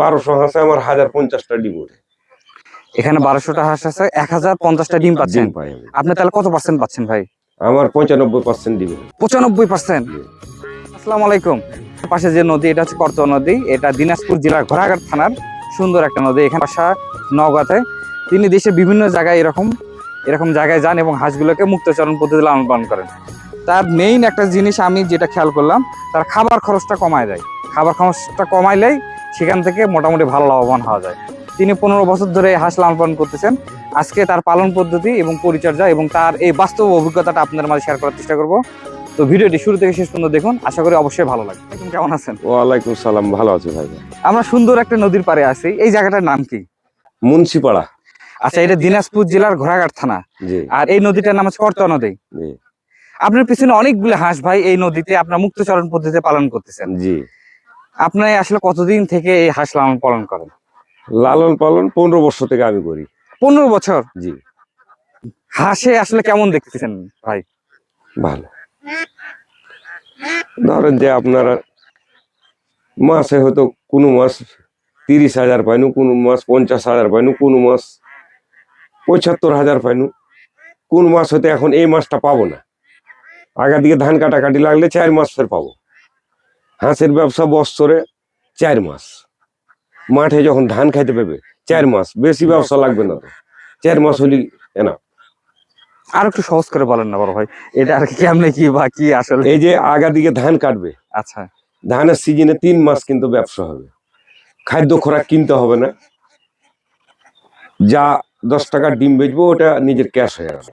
বারোশো হাঁসে আমার হাজার পঞ্চাশটা ডিম ওঠে। এখানে বারোশোটা হাঁস আছে এক হাজার পঞ্চাশটা ডিম পাচ্ছেন। আপনি তাহলে কত পার্সেন্ট পাচ্ছেন ভাই? আমার পঁচানব্বই পার্সেন্ট ডিম পঁচানব্বই পার্সেন্ট। আসসালামু আলাইকুম। পাশে যে নদী এটা হচ্ছে করতোয়া নদী। এটা দিনাজপুর জেলার ঘোড়াঘাট থানার সুন্দর একটা নদী। এখানে বাসা নওগাঁতে। তিনি দেশের বিভিন্ন জায়গায় এরকম এরকম জায়গায় যান এবং হাঁসগুলোকে মুক্তচরণ পদ্ধতি লালন পালন করেন। তার মেইন একটা জিনিস আমি যেটা খেয়াল করলাম তার খাবার খরচটা কমায় দেয়। খাবার খরচটা কমাইলেই সেখান থেকে মোটামুটি ভালো লাভবান হওয়া যায়। তিনি পনেরো বছর ধরে হাঁস লালন পালন করতেছেন। আজকে তার পালন পদ্ধতি এবং পরিচর্যা এবং তার এই বাস্তব অভিজ্ঞতাটা আপনাদের মাঝে শেয়ার করার চেষ্টা করব। তো ভিডিওটি শুরু থেকে শেষ পর্যন্ত দেখুন। আশা করি অবশ্যই ভালো লাগবে। কেমন আছেন? ওয়ালাইকুম সালাম। ভালো আছি ভাই আমরা সুন্দর একটা নদীর পাড়ে আছি। এই জায়গাটার নাম কি? মুন্সিপাড়া। আচ্ছা এটা দিনাজপুর জেলার ঘোড়াঘাট থানা। জি। আর এই নদীটার নাম হচ্ছে করতোয়া নদী। আপনার পিছনে অনেকগুলো হাঁস ভাই এই নদীতে আপনার মুক্তচরণ পদ্ধতিতে পালন করতেছেন। জি। আপনি আসলে কতদিন থেকে এই হাঁস লালন পালন করেন? লালন পালন পনেরো বছর থেকে আমি করি। পনেরো বছর? জি। হাঁসে আসলে কেমন দেখতেছেন ভাই? ভালো। ধরেন যে আপনারা মাসে হয়তো কোনো মাস তিরিশ হাজার পাইনু কোনো মাস পঞ্চাশ হাজার পাইনু কোনো মাস পঁচাত্তর হাজার পাইনু। কোন মাস হয়তো এখন এই মাসটা পাবো না। আগের দিকে ধান কাটাকাটি লাগলে চার মাস ফের পাবো। হাঁসের ব্যবসা বৎসরে চার মাস। মাঠে যখন ধান খাইতে পাবে চার মাস। বেশি ব্যবসা লাগবে না তো। চার মাস হলি এনা। আর একটু সহজ করে বলেন না বড় ভাই। এটা আর কি কেমনে কি বা কি আসলে? এই যে আগা দিকে ধান কাটবে আচ্ছা। ধানের সিজনে তিন মাস কিন্তু ব্যবসা হবে। খাদ্য খোরাক কিনতে হবে না। যা দশ টাকার ডিম বেচবো ওটা নিজের ক্যাশ হয়ে গেল।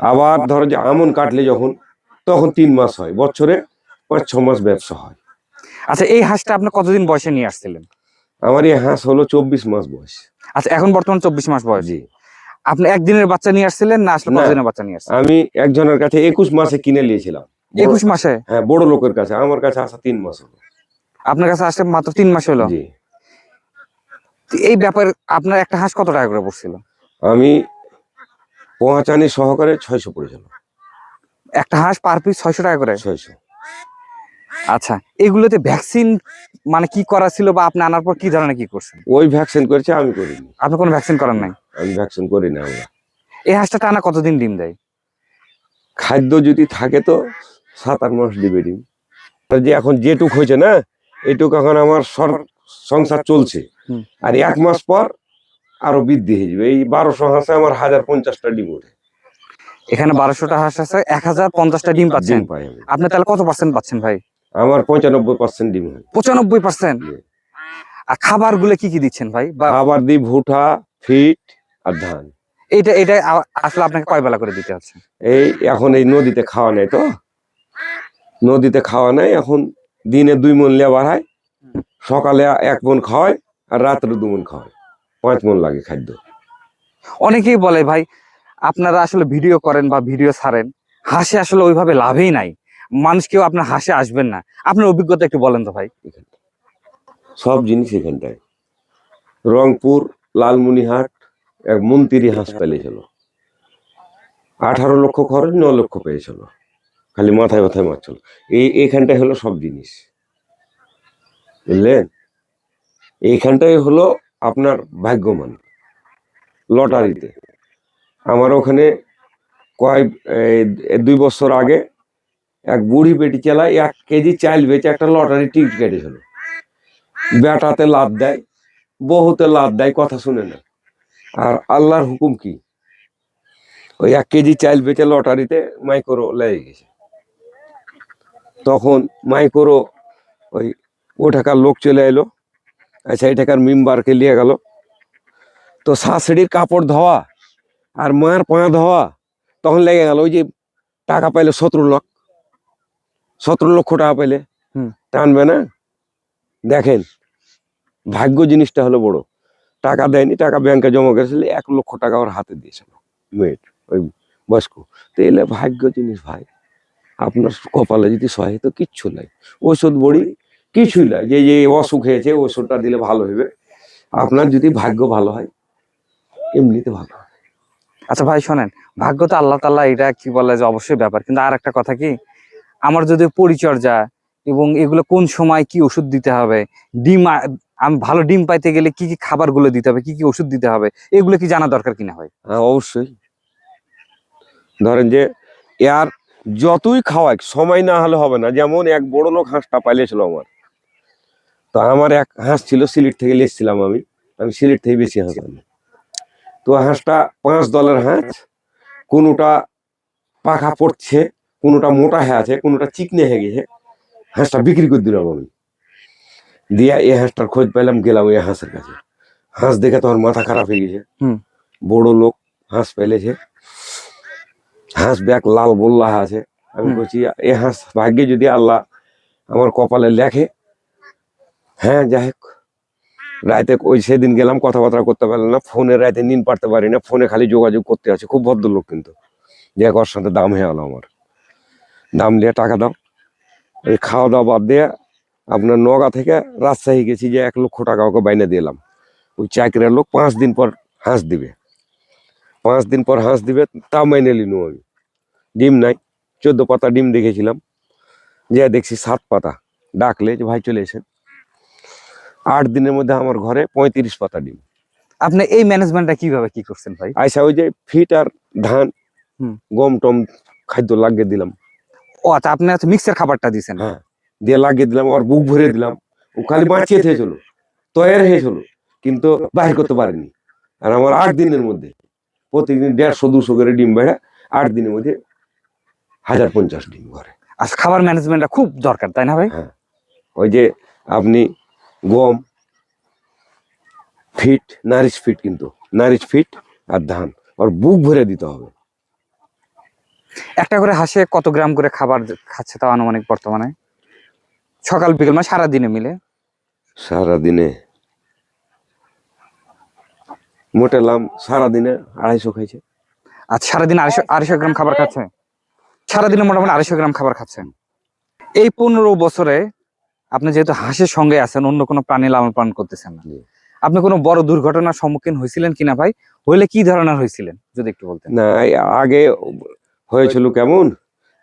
আবার ধরো যে আমন কাটলে যখন তখন তিন মাস হয়। বছরে পাঁচ ছ মাস ব্যবসা হয়। আচ্ছা এই হাঁসটা আপনি কতদিন বয়সে নিয়ে আসছিলেন? আমার এই হাঁস হলো চব্বিশ মাস বয়স। আচ্ছা এখন বর্তমান চব্বিশ মাস বয়স। জি। আপনি একদিনের বাচ্চা নিয়ে আসছিলেন না আসলে। কতদিনের বাচ্চা নিয়ে আসছিলেন? আমি একজনের কাছে একুশ মাসে কিনে নিয়েছিলাম। একুশ মাসে? হ্যাঁ বড় লোকের কাছে। আমার কাছে আসা তিন মাস হলো। আপনার কাছে আসলে মাত্র তিন মাস হলো? জি। এই ব্যাপারে আপনার একটা হাঁস কত টাকা করে পড়ছিল? আমি পৌঁছানি সহকারে ছয়শো পড়েছিল। একটা হাঁস পার পিস ছয়শো টাকা করে? ছয়শো। আচ্ছা এগুলোতে ভ্যাকসিন মানে কি করা ছিল বা আপনি আনার পর কি ধরনের কি করছেন? ওই ভ্যাকসিন করেছে আমি করিনি। আপনি কোনো ভ্যাকসিন করেন নাই? আমি ভ্যাকসিন করি না আমরা। এই হাঁসটা টানা কতদিন ডিম দেয়? খাদ্য যদি থাকে তো সাত আট মাস দিবে ডিম। যে এখন যেটুক হয়েছে না এটুক এখন আমার সর- সংসার চলছে। আর এক মাস পর আরও বৃদ্ধি হয়ে যাবে। এই বারোশো হাঁসে আমার হাজার পঞ্চাশটা ডিম ওঠে। এখানে বারোশোটা হাঁস আছে এক হাজার পঞ্চাশটা ডিম পাচ্ছেন। আপনি তাহলে কত পার্সেন্ট পাচ্ছেন ভাই? আমার পঁচানব্বই পার্সেন্ট ডিম হয়। পঁচানব্বই পার্সেন্ট। আর খাবারগুলো কি কি দিচ্ছেন ভাই? বা আবার দিই ভুট্টা ফিট আর ধান। এইটা এটা আসলে আপনাকে কয় বেলা করে দিতে হচ্ছে? এই এখন এই নদীতে খাওয়া নেই তো। নদীতে খাওয়া নেই এখন দিনে দুই মন লেবার হয়। সকালে এক মন খাওয়ায় আর রাত্রে দু মন খাওয়ায়। পাঁচ মন লাগে খাদ্য। অনেকেই বলে ভাই আপনারা আসলে ভিডিও করেন বা ভিডিও ছাড়েন হাসে আসলে ওইভাবে লাভই নাই। মানুষ কেউ আপনার হাসে আসবেন না। আপনার অভিজ্ঞতা একটু বলেন তো ভাই। সব জিনিস এখানটায়। রংপুর লালমনিহাট এক মন্ত্রী হাঁস পেলেছিল আঠারো লক্ষ খরচ, ন লক্ষ পেয়েছিল খালি মাথায় মাথায় মারছিল এই এইখানটায় হলো সব জিনিস। বুঝলেন? এইখানটাই হলো আপনার ভাগ্যমান। লটারিতে। আমার ওখানে এই, দুই বছর আগে এক বুড়ি পেটি চালায়, এক কেজি চাল বেচে একটা লটারি টিকিট কেটেছিল। বেটাতে লাভ দেয় বহুতে লাভ দেয়, কথা শুনে না। আর আল্লাহর হুকুম কি? ওই এক কেজি চাল বেচে লটারিতে মাইক্রো লেগে গেছে। তখন মাইক্রো ওই ও লোক চলে এলো আচ্ছা এই টাকার মেম্বারকে নিয়ে গেল। তো শাশুড়ির কাপড় ধোয়া আর মায়ের পায়া ধোয়া, তখন লেগে গেল ওই যে টাকা পাইলে সতেরো লাখ। সতেরো লক্ষ টাকা পেলে। টানবে না? দেখেন ভাগ্য জিনিসটা হলো বড়। টাকা দেয়নি টাকা ব্যাংকে জমা করেছিল এক লক্ষ টাকা ওর হাতে দিয়েছিল মেয়ের ওই বয়স্ক। তো এলে ভাগ্য জিনিস ভাই আপনার কপালে যদি সহায় তো কিচ্ছু নাই। ওষুধ বড়ি কিছুই নাই। যে যে অসুখ হয়েছে ওষুধটা দিলে ভালো হবে। আপনার যদি ভাগ্য ভালো হয় এমনিতে ভালো। আচ্ছা ভাই শোনেন। ভাগ্য তো আল্লাহ তাল্লাহ এটা কি বলে যে অবশ্যই ব্যাপার। কিন্তু আর একটা কথা কি আমার যদি পরিচর্যা এবং এগুলো কোন সময় কি ওষুধ দিতে হবে, ডিম আমি ভালো ডিম পাইতে গেলে কি কি খাবারগুলো দিতে হবে, কি কি ওষুধ দিতে হবে, এগুলো কি জানা দরকার কিনা হয়? হ্যাঁ অবশ্যই। ধরেন যে, এর যতই খাওয়াই সময় না হলে হবে না। যেমন এক বড় লোক হাঁসটা পাইলেছিল আমার। তো আমার এক হাঁস ছিল, সিলেট থেকে এসেছিলাম আমি। আমি সিলেট থেকে বেশি হাঁস তো হাঁসটা পাঁচ দলের হাঁস, কোনোটা পাখা পড়ছে কোনোটা মোটা হয়ে আছে কোনোটা চিকনে হয়ে গেছে। হাঁসটা বিক্রি করে দিলাম আমি। দিয়ে এ হাঁসটার খোঁজ পেলাম গেলাম এই হাঁসের কাছে। হাঁস দেখে তোমার মাথা খারাপ হয়ে গেছে। বড় লোক হাঁস পেলেছে হাঁস ব্যাগ লাল বল্লা আছে। আমি বলছি এ হাঁস ভাগ্যে যদি আল্লাহ আমার কপালে লেখে হ্যাঁ যাই হোক। রাতে ওই সেদিন গেলাম কথাবার্তা করতে পারলাম না। ফোনে রাতে নিন পারতে পারি না ফোনে খালি যোগাযোগ করতে আছে। খুব ভদ্রলোক কিন্তু। যে ওর সাথে দাম হয়ে গেলো আমার। দাম দিয়ে টাকা দাও। এই খাওয়া দাওয়া বাদ দিয়ে আপনার নগা থেকে রাজশাহী গেছি যে এক লক্ষ টাকা ওকে বাইনে দিলাম ওই চাকরির লোক পাঁচ দিন পর হাঁস দিবে। পাঁচ দিন পর হাঁস দিবে তা মাইনে নিনু আমি। ডিম নাই চোদ্দ পাতা ডিম দেখেছিলাম। যে দেখছি সাত পাতা। ডাকলে যে ভাই চলে এসেন। আট দিনের মধ্যে আমার ঘরে পঁয়ত্রিশ পাতা ডিম। আপনি এই ম্যানেজমেন্টটা কীভাবে কি করছেন ভাই? আইসা ওই যে ফিট আর ধান গম টম খাদ্য লাগিয়ে দিলাম। ও আচ্ছা আপনি হচ্ছে মিক্সের খাবারটা দিয়েছেন হ্যাঁ দিয়ে লাগিয়ে দিলাম আর বুক ভরে দিলাম। ও খালি বাঁচিয়ে থেয়েছিল তৈরি হয়েছিল কিন্তু বাহির করতে পারিনি। আর আমার আট দিনের মধ্যে প্রতিদিন দেড়শো দুশো করে ডিম বেড়ে আট দিনের মধ্যে হাজার পঞ্চাশ ডিম ঘরে। আচ্ছা খাবার ম্যানেজমেন্টটা খুব দরকার তাই না ভাই? ওই যে আপনি গম ফিট নারিশ ফিট কিন্তু নারিশ ফিট আর ধান। আর বুক ভরে দিতে হবে। একটা করে হাসে কত গ্রাম করে খাবার খাচ্ছে তাও আনুমানিক বর্তমানে? সকাল বিকেল মানে সারা দিনে মিলে। সারাদিনে? মোটেলাম সারাদিনে আড়াইশো খাইছে। আচ্ছা সারাদিন আড়াইশো আড়াইশো গ্রাম খাবার খাচ্ছে? সারাদিনে মোটামুটি আড়াইশো গ্রাম খাবার খাচ্ছেন এই পনেরো বছরে আপনি যেহেতু হাঁসের সঙ্গে আছেন অন্য কোনো প্রাণী লালন পালন করতেছেন না। আপনি কোনো বড় দুর্ঘটনার সম্মুখীন হয়েছিলেন কিনা ভাই? হইলে কি ধরনের হয়েছিলেন যদি একটু বলতেন? না আগে হয়েছিল কেমন?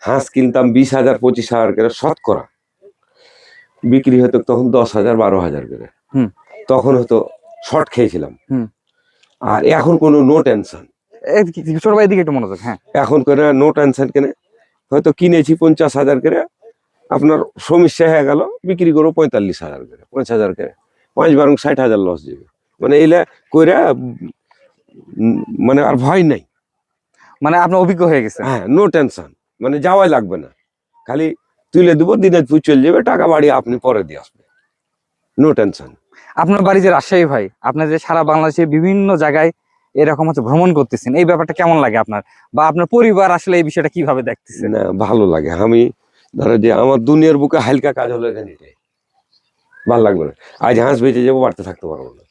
হাঁস কিনতাম বিশ হাজার পঁচিশ হাজার করে শতকরা বিক্রি হতো তখন দশ হাজার বারো হাজার করে। তখন হয়তো শর্ট খেয়েছিলাম। আর এখন কোনো নো টেনশন ছোট ভাই দিকে একটু মনোযোগ হ্যাঁ। এখন করে নো টেনশন কেনে। হয়তো কিনেছি পঞ্চাশ হাজার করে। আপনার সমস্যা হয়ে গেল বিক্রি করব পঁয়তাল্লিশ হাজার করে পাঁচ হাজার করে। পাঁচ বারং ষাট হাজার লস যাবে মানে এলা কইরা মানে আর ভয় নাই। মানে আপনি অভিজ্ঞ হয়ে গেছে হ্যাঁ নো টেনশন মানে যাওয়াই লাগবে না। খালি তুলে দেবো দিনাজপুর চলে যাবে টাকা বাড়ি আপনি পরে দিয়ে আসবে। নো টেনশন আপনার বাড়ি যে রাজশাহী ভাই আপনার যে সারা বাংলাদেশে বিভিন্ন জায়গায় এরকম হচ্ছে ভ্রমণ করতেছেন এই ব্যাপারটা কেমন লাগে আপনার? বা আপনার পরিবার আসলে এই বিষয়টা কীভাবে দেখতেছে না ভালো লাগে। আমি ধরো যে আমার দুনিয়ার বুকে হালকা কাজ হলো এখানে ভালো লাগবে না। আজ হাঁস বেঁচে যাব বাড়তে থাকতে পারব না।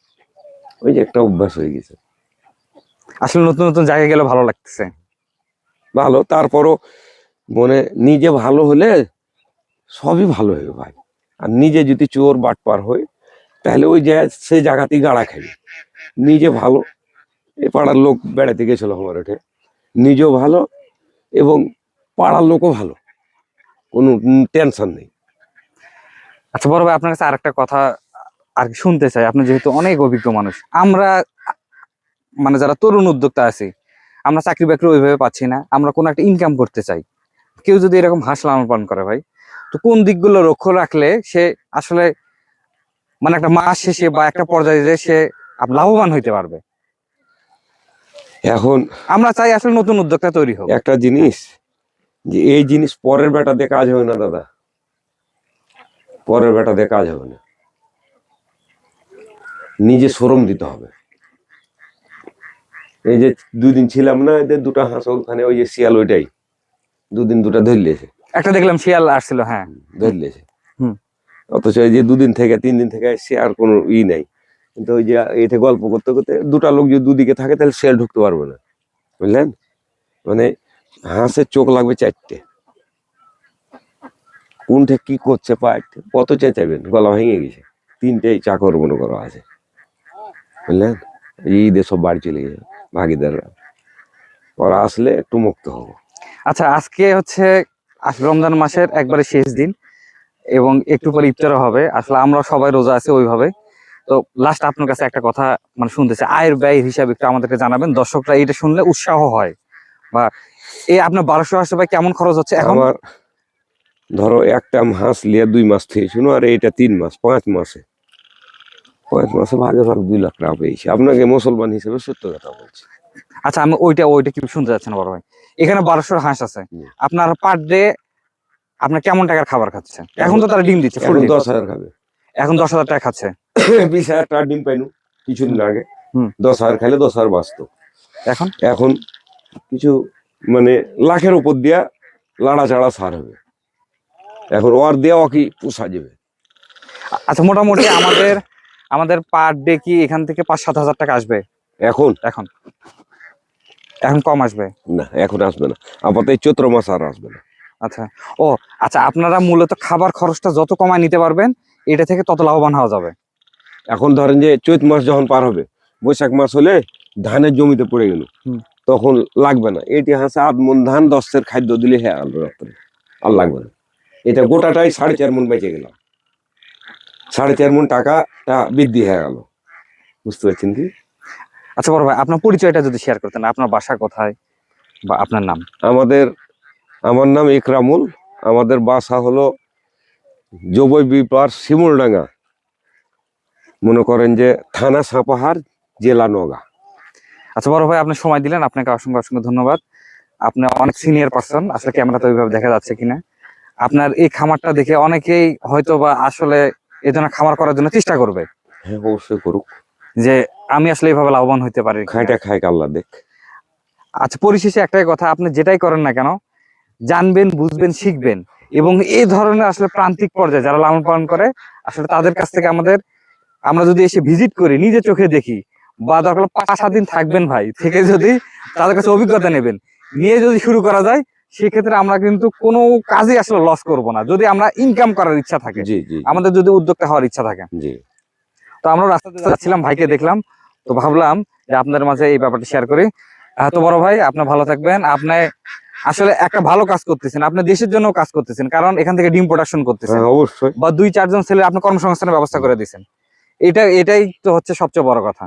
ওই যে একটা অভ্যাস হয়ে গেছে। আসলে নতুন নতুন জায়গায় গেলে ভালো লাগতেছে। ভালো, তারপরও মনে নিজে ভালো হলে সবই ভালো হবে ভাই। আর নিজে যদি চোর, বাটপার হয় তাহলে ওই যে সেই জায়গাতেই গাড়া খাবে নিজে ভালো, এ পাড়ার লোক বেড়াতে গেছিল আমার ওঠে। নিজেও ভালো এবং পাড়ার লোকও ভালো। কোনো টেনশন নেই। আচ্ছা বড় ভাই, আপনার কাছে আরেকটা কথা আর শুনতে চাই। আপনি যেহেতু অনেক অভিজ্ঞ মানুষ, আমরা মানে যারা তরুণ উদ্যোক্তা আছি আমরা চাকরি বাকরি ওইভাবে পাচ্ছি না আমরা কোনো একটা ইনকাম করতে চাই। কেউ যদি এরকম হাঁস লালন পালন করে ভাই তো কোন দিকগুলো লক্ষ্য রাখলে সে আসলে মানে একটা মাস শেষে বা একটা পর্যায়ে যে সে লাভবান হইতে পারবে? এখন আমরা চাই আসলে নতুন উদ্যোক্তা তৈরি হোক। একটা জিনিস যে এই জিনিস পরের বেটা দিয়ে কাজ হবে না দাদা। পরের বেটা দিয়ে কাজ হবে না। নিজে শ্রম দিতে হবে। এই যে দুদিন ছিলাম না এদের দুটো হাঁস ওখানে ওই যে শিয়াল ওইটাই। দুদিন দুটা ধরলেছে একটা দেখলাম শিয়াল আসছিল হ্যাঁ। ধরলেছে হুম। অথচ এই যে দুদিন থেকে তিন দিন থেকে সে আর কোনো ই নাই। কিন্তু ওই যে এতে গল্প করতে করতে দুটা লোক যদি দুদিকে থাকে তাহলে শিয়াল ঢুকতে পারবে না। বুঝলেন? মানে হাঁসের চোখ লাগবে চারটে। কোনটা কি করছে পাট কত চেঁচাবেন গলা ভেঙে গেছে। তিনটেই চাকর মনে করা আছে। বুঝলেন? এই ঈদে সব বাড়ি চলে গেছে। ভাগিদাররা। ওরা আসলে একটু মুক্ত হব। আচ্ছা আজকে হচ্ছে রমজান মাসের একবারে শেষ দিন এবং একটু পরে ইফতারও হবে। আসলে আমরা সবাই রোজা আছি ওইভাবে। তো লাস্ট আপনার কাছে একটা কথা মানে শুনতেছে আয়ের ব্যয় হিসাবে একটু আমাদেরকে জানাবেন। দর্শকরা এটা শুনলে উৎসাহ হয়। বা এই আপনার বারোশো আসে ভাই কেমন খরচ হচ্ছে এখন? ধরো একটা মাস লিয়ে দুই মাস থেকে শুনো আর এইটা তিন মাস পাঁচ মাসে। পাঁচ মাসে ভাগ দুই লাখ টাকা পেয়েছি। আপনাকে মুসলমান হিসেবে সত্য কথা বলছি। আচ্ছা আমি ওইটা ওইটা কি শুনতে যাচ্ছেন বড় ভাই? এখানে বারোশো হাঁস আছে। আপনার পার ডে আপনার কেমন টাকার খাবার খাচ্ছে? এখন তো তারা ডিম দিচ্ছে। দশ হাজার খাবে। এখন দশ হাজার টাকা খাচ্ছে। বিশ হাজার টাকা ডিম পাইনু কিছুদিন আগে। দশ হাজার খাইলে দশ হাজার বাঁচত। এখন? এখন কিছু মানে লাখের উপর দিয়া লাড়া চাড়া সার হবে। এখন ওর দেওয়া কি পোষা যাবে? আচ্ছা মোটামুটি আমাদের আমাদের পার ডে কি এখান থেকে পাঁচ সাত হাজার টাকা আসবে? এখন? এখন। এখন কম আসবে? না এখন আসবে না। আপাতত এই চৈত্র মাস আর আসবে না। আচ্ছা। ও আচ্ছা আপনারা মূলত খাবার খরচটা যত কমায় নিতে পারবেন এটা থেকে তত লাভবান হওয়া যাবে। এখন ধরেন যে চৈত মাস যখন পার হবে বৈশাখ মাস হলে ধানের জমিতে পড়ে গেল। তখন লাগবে না। এটি হাসে আট মন ধান দশের খাদ্য দিলে হ্যাঁ আলো রাত্রে আর লাগবে না। এটা গোটাটাই সাড়ে চার মন বেঁচে গেল। সাড়ে চার মন টাকাটা বৃদ্ধি হয়ে গেল। বুঝতে পারছেন কি? আচ্ছা বড় ভাই আপনার পরিচয়টা যদি শেয়ার করতেন আপনার বাসা কোথায় বা আপনার নাম? আমাদের আমার নাম ইকরামুল আমাদের বাসা হলো জবই বিপার শিমুলডাঙ্গা। মনে করেন যে থানা সাপাহার জেলা নগা আচ্ছা বড় ভাই আপনি সময় দিলেন আপনাকে অসংখ্য অসংখ্য ধন্যবাদ। আপনি অনেক সিনিয়র পার্সন আসলে ক্যামেরাতে ওইভাবে দেখা যাচ্ছে কিনা। আপনার এই খামারটা দেখে অনেকেই হয়তো বা আসলে এই জন্য খামার করার জন্য চেষ্টা করবে। হ্যাঁ অবশ্যই করুক। যে আমি আসলে এইভাবে লাভবান হইতে পারি। খাইটা খাই আল্লাহ দেখ। আচ্ছা পরিশেষে একটাই কথা আপনি যেটাই করেন না কেন জানবেন বুঝবেন শিখবেন এবং এই ধরনের আসলে প্রান্তিক পর্যায়ে যারা লালন পালন করে আসলে তাদের কাছ থেকে আমাদের আমরা যদি এসে ভিজিট করি নিজে চোখে দেখি বা দরকার পাঁচ সাত দিন থাকবেন ভাই থেকে যদি তাদের কাছে অভিজ্ঞতা নেবেন নিয়ে যদি শুরু করা যায় সেক্ষেত্রে আমরা কিন্তু কোনো কাজে আসলে লস করব না। যদি আমরা ইনকাম করার ইচ্ছা থাকে আমাদের যদি উদ্যোক্তা হওয়ার ইচ্ছা থাকে। জি। তো আমরা রাস্তাতে যাচ্ছিলাম ভাইকে দেখলাম তো ভাবলাম যে আপনাদের মাঝে এই ব্যাপারটা শেয়ার করি। তো বড় ভাই আপনি ভালো থাকবেন। আপনি আসলে একটা ভালো কাজ করতেছেন আপনি দেশের জন্য কাজ করতেছেন কারণ এখান থেকে ডিম প্রোডাকশন করতেছেন। হ্যাঁ অবশ্যই। বা দুই চারজন ছেলে আপনি কর্মসংস্থানের ব্যবস্থা করে দিয়েছেন। এটা এটাই তো হচ্ছে সবচেয়ে বড় কথা।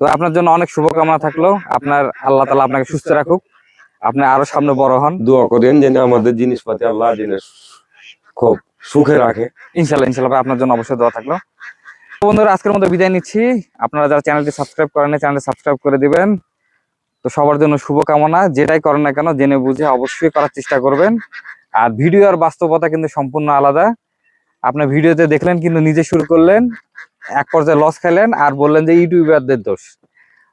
তো আপনার জন্য অনেক শুভকামনা থাকল। আপনার আল্লাহ তালা আপনাকে সুস্থ রাখুক। আপনি আরও সামনে বড় হন। দোয়া করেন যেন আমাদের জিনিসপাতি আল্লাহ জিনিস খুব সুখে রাখে। ইনশাল্লাহ ইনশাল্লাহ আপনার জন্য অবশ্যই দোয়া থাকল। বন্ধুরা আজকের মতো বিদায় নিচ্ছি। আপনারা যারা চ্যানেলটি সাবস্ক্রাইব করেন চ্যানেলটি সাবস্ক্রাইব করে দিবেন। তো সবার জন্য শুভকামনা। যেটাই করেন না কেন জেনে বুঝে অবশ্যই করার চেষ্টা করবেন। আর ভিডিও আর বাস্তবতা কিন্তু সম্পূর্ণ আলাদা। আপনার ভিডিওতে দেখলেন কিন্তু নিজে শুরু করলেন এক পর্যায়ে লস খেলেন আর বললেন যে ইউটিউবারদের দোষ।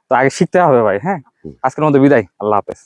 তো আগে শিখতে হবে ভাই হ্যাঁ? আজকের মতো বিদায়। আল্লাহ হাফেজ।